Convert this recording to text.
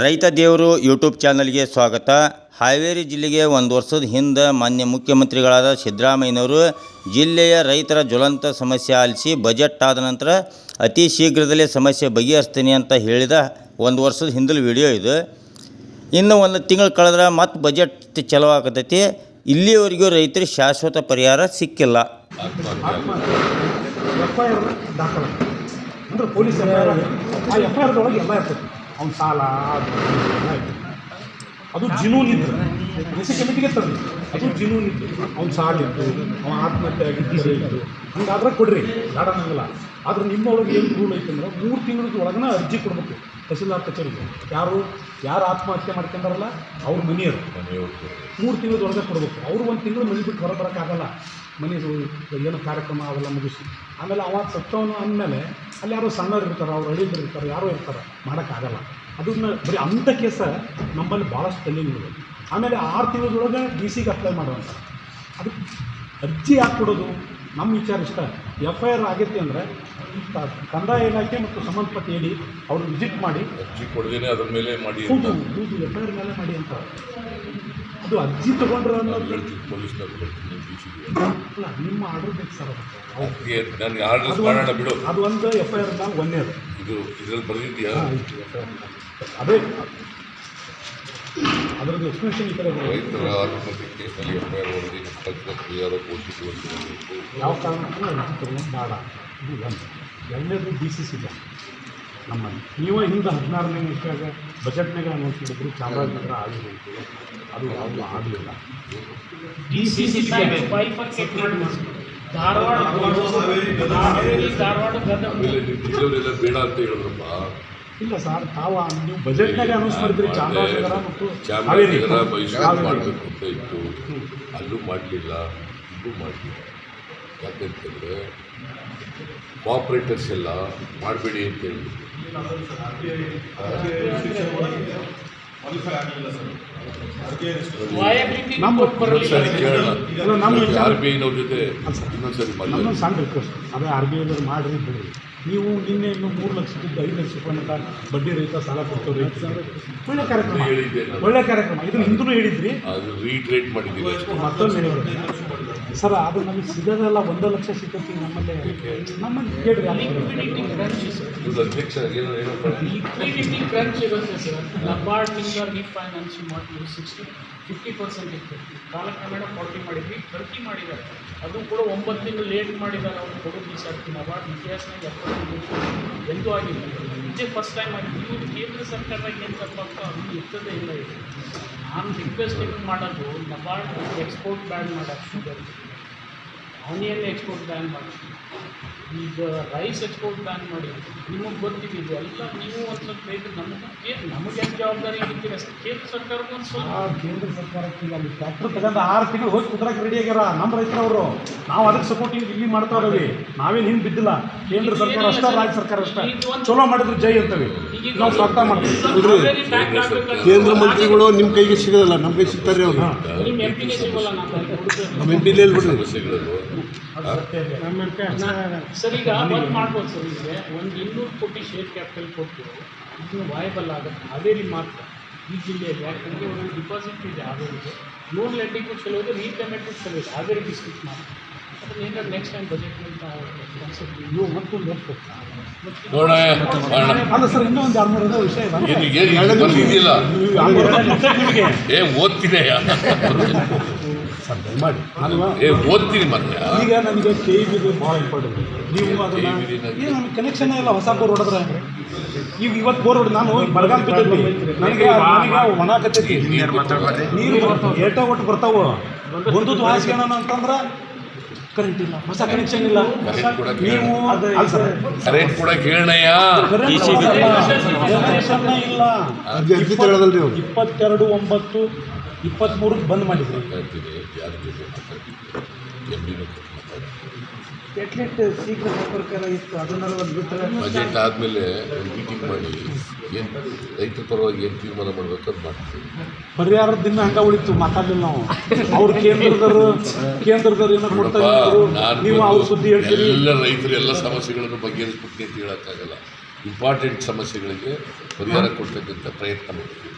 ರೈತ ದೇವರು ಯೂಟ್ಯೂಬ್ ಚಾನಲ್ಗೆ ಸ್ವಾಗತ. ಹಾವೇರಿ ಜಿಲ್ಲೆಗೆ ಒಂದು ವರ್ಷದ ಹಿಂದೆ ಮಾನ್ಯ ಮುಖ್ಯಮಂತ್ರಿಗಳಾದ ಸಿದ್ದರಾಮಯ್ಯನವರು ಜಿಲ್ಲೆಯ ರೈತರ ಜ್ವಲಂತ ಸಮಸ್ಯೆ ಆಲಿಸಿ ಬಜೆಟ್ ಆದ ನಂತರ ಅತಿ ಶೀಘ್ರದಲ್ಲೇ ಸಮಸ್ಯೆ ಬಗೆಹರಿಸ್ತೀನಿ ಅಂತ ಹೇಳಿದ ಒಂದು ವರ್ಷದ ಹಿಂದಲ ವಿಡಿಯೋ ಇದು. ಇನ್ನು ಒಂದು ತಿಂಗಳು ಕಳೆದ್ರೆ ಮತ್ತೆ ಬಜೆಟ್ ಚಲೋ ಆಗತೈತಿ. ಇಲ್ಲಿಯವರೆಗೂ ಶಾಶ್ವತ ಪರಿಹಾರ ಸಿಕ್ಕಿಲ್ಲ. ಅವ್ನ ಸಾಲ, ಅದು ಅದು ಜಿನೂನ್ ಇದ್ದು ಎಸಿ ತಂದು ಅದು ಜಿನೂನ್ ಇದ್ದು ಅವ್ನ ಸಾಲ ಇತ್ತು, ಅವ್ನ ಆತ್ಮಹತ್ಯೆ ಆಗಿದ್ದು ಇತ್ತು. ಹಂಗಾದ್ರೆ ಕೊಡ್ರಿ, ಬೇಡ ನಂಗಲ್ಲ. ಆದ್ರೆ ನಿಮ್ಮೊಳಗೆ ಏನು ರೂಲ್ ಐತೆ ಅಂದ್ರೆ ಮೂರು ತಿಂಗಳ ಒಳಗನ ಅರ್ಜಿ ಕೊಡ್ಬೇಕು. ತಹಸೀಲ್ದಾರ್ ಕಚೇರಿಗೆ ಯಾರು ಯಾರು ಆತ್ಮಹತ್ಯೆ ಮಾಡ್ಕೊಂಡಾರಲ್ಲ? ಅವ್ರ ಮನೆಯವರು. ಮೂರು ತಿಂಗಳದೊಳಗೆ ಕೊಡಬೇಕು. ಅವರು ಒಂದು ತಿಂಗಳು ಮನೆ ಬಿಟ್ಟು ಹೊರ ಬರೋಕ್ಕಾಗಲ್ಲ. ಮನೆದು ಏನು ಕಾರ್ಯಕ್ರಮ ಅವೆಲ್ಲ ಮುಗಿಸಿ. ಆಮೇಲೆ ಅವಾಗ ಸತ್ತವನು ಅಂದಮೇಲೆ ಅಲ್ಲಿ ಯಾರೋ ಸಣ್ಣವ್ರು ಇರ್ತಾರೆ, ಅವ್ರು ಹಳ್ಳಿದ್ರು ಇರ್ತಾರೆ, ಯಾರೋ ಇರ್ತಾರೆ. ಮಾಡೋಕ್ಕಾಗಲ್ಲ. ಅದನ್ನ ಬರೀ ಅಂಥ ಕೇಸ ನಮ್ಮಲ್ಲಿ ಭಾಳಷ್ಟು ತಲೆನಿದೆ ಆಮೇಲೆ ಆರು ತಿಂಗಳದೊಳಗೆ ಡಿ ಸಿಗೆ ಅಪ್ಲೈ ಮಾಡುವಂಥ ಅದಕ್ಕೆ ಅರ್ಜಿ ಯಾಕೆ ನಮ್ಮ ವಿಚಾರ ಇಷ್ಟ. ಎಫ್ ಐ ಆರ್ ಆಗೈತಿ ಅಂದರೆ ಕಂದಾಯ ಇಲಾಖೆ ಮತ್ತು ಸಂಬಂಧಪಟ್ಟ ಹೇಳಿ ಅವ್ರು ವಿಸಿಟ್ ಮಾಡಿ ಅರ್ಜಿ ಕೊಡ್ದೇನೆ ಅದ್ರ ಮೇಲೆ ಮಾಡಿ ಹೌದು ಹೌದು ಎಫ್ ಐ ಆರ್ ಮೇಲೆ ಮಾಡಿ ಅಂತ. ಅದು ಅರ್ಜಿ ತಗೊಂಡ್ರೆ ನಾನು ಅನ್ನೋದು ಹೇಳ್ತೀನಿ ಪೊಲೀಸ್ನವ್ರು ಡಿ ಸಿಗೆ ಅಲ್ಲ ನಿಮ್ಮ ಆರ್ಡರ್ ಬೇಕು ಸರ್ ಅದಕ್ಕೆ ನನಗೆ ಆರ್ಡರ್ ಮಾಡೋಣ ಬಿಡು. ಅದು ಒಂದು ಎಫ್ ಐ ಆರ್ ಮ್ಯಾಗ ಒಂದೇದು ಇದು ಇದ್ರಲ್ಲಿ ಬರೆದಿದ್ಯಾ ಅದೇ ಅದರದ್ದು ಎಕ್ಸ್ಪ್ಲೇಷನ್ ಈ ಥರ ರೈತರ ಆತ್ಮಹತ್ಯೆ ಕೇಸ್ನಲ್ಲಿ ಎಫ್ ಐ ಆರ್ ವರದಿ ಅಂತ ಹೇಳ್ಬಿಟ್ಟು ಯಾವ ಕಾರಣಕ್ಕೂ ಅರ್ಜಿ ತಗೊಂಡು ಬೇಡ. ಇದು ಒಂದು ಎರಡನೇದು ಡಿ ಸಿ ಸಿ ಬ್ಯಾಂಕ್ ನಮ್ಮಲ್ಲಿ ನೀವು ಹಿಂದೆ ಹದಿನಾರನೇ ನಿಮಿಷದಾಗ ಬಜೆಟ್ನಾಗ ಅನೌನ್ಸ್ ಮಾಡಿದ್ರು ಚಾಮರಾಜನಗರ ಆಗಲಿ ಅಂತೇಳಿ ಅದು ಯಾವುದು ಆಗಲಿಲ್ಲ. D C C bank Dharwad Dharwad ಬೇಡ ಅಂತ ಹೇಳಿದ್ರಪ್ಪ. ಇಲ್ಲ ಸರ್ ತಾವು ನೀವು ಬಜೆಟ್ನಾಗೆ ಅನೌನ್ಸ್ ಮಾಡಿದ್ರಿ ಚಾಮರಾಜನಗರ ಮತ್ತು ಚಾಮರಾಜನಗರ ಮೈಸೂರು. ಮಾಡಬೇಕು ಅಂತ ಇತ್ತು. ಅಲ್ಲೂ ಮಾಡಲಿಲ್ಲ ಇಲ್ಲೂ ಮಾಡಲಿಲ್ಲ. ಯಾಕಂತಂದರೆ ಕೋಆಪ್ರೇಟರ್ಸ್ ಎಲ್ಲ ಮಾಡಬೇಡಿ ಅಂತ ಹೇಳಿ ಕೇಳೋಣ. ಆರ್ ಬಿ ಐನವ್ರ ಜೊತೆ ಇನ್ನೊಂದ್ಸರಿ ಮಾಡಿ ಆರ್ ಬಿ ಐನವ್ರು ಮಾಡಿರಿ ಬಿಡ್ರಿ ನೀವು ನಿನ್ನೆ ಇನ್ನು ಮೂರು ಲಕ್ಷದಿಂದ ಐದು ಲಕ್ಷ ರೂಪಾಯಿ ಮಟ್ಟ ಬಡ್ಡಿ ರಹಿತ ಸಾಲ ಕೊಡ್ತೇವೆ ರೈತರಿಗೆ. ಒಳ್ಳೆ ಕಾರ್ಯಕ್ರಮ. ಒಳ್ಳೆ ಕಾರ್ಯಕ್ರಮ. ಇದು ಹಿಂದೂ ಹೇಳಿದ್ರಿ. ಅದು ರೀಟ್ರೇಟ್ ಮಾಡಿದ್ದೀವಿ ಮತ್ತೊಂದು ಸರ್ ಅದು ನಮಗೆ ಸಿಗೋದಲ್ಲ ಒಂದು ಲಕ್ಷ ಸಿಕ್ಕತ್ತಿ ನಮ್ಮಲ್ಲಿ. ನಮ್ಮಲ್ಲಿ ಕೇಳಿ ಲಿಕ್ವಿಡಿಟಿ ಕ್ರಂಚ್ ಅಧ್ಯಕ್ಷ ಇರುತ್ತೆ ಸರ್. ನಬಾರ್ಡ್ನಿಂದ ರೀಫೈನಾನ್ಸ್ ಮಾಡಿ ಸಿಕ್ಸ್ಟಿ ಫಿಫ್ಟಿ ಪರ್ಸೆಂಟ್ ಇತ್ತು. ಕಾಲಕ್ರಮೇಣ ಫಾರ್ಟಿ ಮಾಡಿದ್ವಿ ಥರ್ಟಿ ಮಾಡಿದ್ದಾರೆ. ಅದು ಕೂಡ ಒಂಬತ್ತು ತಿಂಗಳು ಲೇಟ್ ಮಾಡಿದ್ದಾರೆ ಅವ್ರು ಕೊಡೋದು ಬಿಸಾಡ್ತೀನಿ ಸರ್ತಿ ನಬಾರ್ಡ್ ಇತಿಹಾಸನಾಗ ಎಪ್ಪತ್ತು ಎಂದೂ ಆಗಿಲ್ಲ. ಇದೇ ಫಸ್ಟ್ ಟೈಮ್ ಆಗಿದೆ ಇವರು ಕೇಂದ್ರ ಸರ್ಕಾರದಾಗ ಏನು ತಪ್ಪಾಗ್ತೋ ಅದು ಇರ್ತದೆ ಇಲ್ಲ ಇದು. ನಾನು ರಿಕ್ವೆಸ್ಟ್ ಮಾಡೋದು ನಬಾರ್ಡ್ ಎಕ್ಸ್ಪೋರ್ಟ್ ಬ್ಯಾನ್ ಮಾಡೋದು ಆನಿಯನ್ ಎಕ್ಸ್ಪೋರ್ಟ್ ಬ್ಯಾನ್ ಮಾಡಿ ಈಗ ರೈಸ್ ಎಕ್ಸ್ಪೋರ್ಟ್ ಬ್ಯಾನ್ ಮಾಡಿ ನಿಮಗೆ ಗೊತ್ತಿದೆ ಇದು ಎಲ್ಲ ನೀವು ಒಂದು ಸ್ವಲ್ಪ ಬೇಕು ನಮಗೆ ನಮಗೆ ಏನು ಜವಾಬ್ದಾರಿ ಅಷ್ಟೇ. ಕೇಂದ್ರ ಸರ್ಕಾರಕ್ಕೂ ಒಂದು ಸ್ವಲ್ಪ. ಆ ಕೇಂದ್ರ ಸರ್ಕಾರಕ್ಕೆ ಅಲ್ಲಿ ಟ್ರ್ಯಾಕ್ಟರ್ ತಗೊಂಡು ಆರು ತಿಂಗಳು ಹೋಗಿ ಕುದ್ರಕ್ಕೆ ರೆಡಿ ಆಗ್ಯಾರ. ನಮ್ಮ ರೈತರವರು ನಾವು ಅದಕ್ಕೆ ಸಪೋರ್ಟಿಂಗ್ ಇಲ್ಲಿ ಮಾಡ್ತಾ ಇದ್ದೀವಿ. ನಾವೇನು ಹಿಂಗೆ ಬಿದ್ದಿಲ್ಲ. ಕೇಂದ್ರ ಸರ್ಕಾರ ಅಷ್ಟೇ ರಾಜ್ಯ ಸರ್ಕಾರ ಅಷ್ಟೇ. ಚಲೋ ಮಾಡಿದ್ರೆ ಜೈ ಅಂತವೆ ನಾವು ಸ್ವಾಗತ ಮಾಡ್ತೀವಿ. ಕೇಂದ್ರ ಮಂತ್ರಿಗಳು ನಿಮ್ಮ ಕೈಗೆ ಸಿಗೋದಲ್ಲ ನಮ್ಮ ಕೈ ಸಿಗ್ತಾರೆ ಅವರು. ನಮ್ಮ ಎಂ ಪಿ ಸಿಗೋಲ್ಲ ನಾನು ಅಲ್ಲಿ ಸರ್ ಈಗ ಒಂದು ಮಾಡ್ಬೋದು ಸರ್ ಈಗ ಒಂದು ಇನ್ನೂರು ಕೋಟಿ ಶೇರ್ ಕ್ಯಾಪಿಟಲ್ ಕೊಟ್ಟು ಇದನ್ನು ವಾಯಬಲ್ ಆಗುತ್ತೆ ಹಾವೇರಿ ಮಾತ್ರ ಈ ಜಿಲ್ಲೆಯಲ್ಲಿ ಯಾಕಂದರೆ ಒಂದು ಡಿಪಾಸಿಟ್ ಇದೆ ಹಾವೇರಿಗೆ ಲೋನ್ ಲೆಂಡಿಂಗು ಚಲೋ ಇದೆ ರೀಪೇಮೆಂಟು ಚಲೋ ಇದೆ ಹಾವೇರಿ ಡಿಸ್ಟ್ರಿಕ್ಟ್ ಮಾತ್ರ ಅದನ್ನ ಏನಾದ್ರು ನೆಕ್ಸ್ಟ್ ಟೈಮ್ ಕಾನ್ಸೆಪ್ಟ್ ಮತ್ತೊಂದು ಇನ್ನೂ ಏನು ಏನು ನಿಮಗೆ ಏ ಓದ್ತೀನಿ ಅಲ್ವಾ? ಏ ಓದ್ತೀನಿ ಮತ್ತೆ. ಈಗ ನನಗೆ ಕೆ ಇ ಬಿ ಭಾಳ ಇಂಪಾರ್ಟೆಂಟ್ ನೀವು ಅದನ್ನ ಏನು ಈಗ ನಮಗೆ ಕನೆಕ್ಷನ್ ಇಲ್ಲ ಹೊಸ ಬೋರ್ ಹೊಡೆದ್ರೆ ಈಗ ಇವತ್ತು ಬೋರ್ ಹೊಡೆದು ನಾನು ಬಡಗಾಮ್ ಬಿದ್ದೈತಿ ನನಗೆ ನನಗೆ ಒಣ ಕತ್ತೈತಿ. ನೀರು ಏಟ ಒಟ್ಟು ಬರ್ತಾವ. ಒಂದು ಹಾಸ್ಕೊಳ್ಳೋಣ ಅಂತಂದ್ರೆ ಕರೆಂಟ್ ಇಲ್ಲ. ಹೊಸ ಕನೆಕ್ಷನ್ ಇಲ್ಲ. ಕರೆಂಟ್ ಕೂಡ ನೀವು ಕರೆಂಟ್ ಕೂಡ ಕೇಳಣಯ್ಯ? ಇಲ್ಲ. ಇಪ್ಪತ್ತೆರಡು ಒಂಬತ್ತು ಇಪ್ಪತ್ತ್ಮೂರಕ್ಕೆ ಬಂದ್ ಮಾಡಿದ್ರು. ಮಾತಾಡ್ತೀನಿ ಯಾರ ಜೊತೆ ಮಾತಾಡ್ತೀನಿ ಎಂ ಡಿನೂ ಮಾತಾಡ್ತೀನಿ ಎಟ್ಲೆಟ್ ಶೀಘ್ರ ಸಂಪರ್ಕ ಇತ್ತು ಅದನ್ನೆಲ್ಲ ಒಂದು ಬಿಟ್ಟರೆ ಬಜೆಟ್ ಆದಮೇಲೆ ಒಂದು ಮೀಟಿಂಗ್ ಮಾಡಿ ಏನು ರೈತರ ಪರವಾಗಿ ಏನು ತೀರ್ಮಾನ ಮಾಡ್ಬೇಕು ಅಂತ ಮಾಡ್ತೀವಿ. ಪರಿಹಾರದ ದಿನ ಹಂಗ ಉಳಿತು ಮಾತಾಡಲಿಲ್ಲ ನಾವು. ಅವ್ರ ಕೇಂದ್ರದವರು ಕೇಂದ್ರದವ್ರು ಏನೋ ಕೊಡ್ತಾ ಇದ್ರು ನಾನು ನೀವು ಅವ್ರ ಸುದ್ದಿ ಹೇಳ್ತೀರಿ. ಎಲ್ಲ ರೈತರು ಎಲ್ಲ ಸಮಸ್ಯೆಗಳನ್ನು ಬಗ್ಗೆ ಅಂತ ಹೇಳೋಕ್ಕಾಗಲ್ಲ. ಇಂಪಾರ್ಟೆಂಟ್ ಸಮಸ್ಯೆಗಳಿಗೆ ಪರಿಹಾರ ಕೊಡ್ತಕ್ಕಂಥ ಪ್ರಯತ್ನ ಮಾಡ್ತೀವಿ.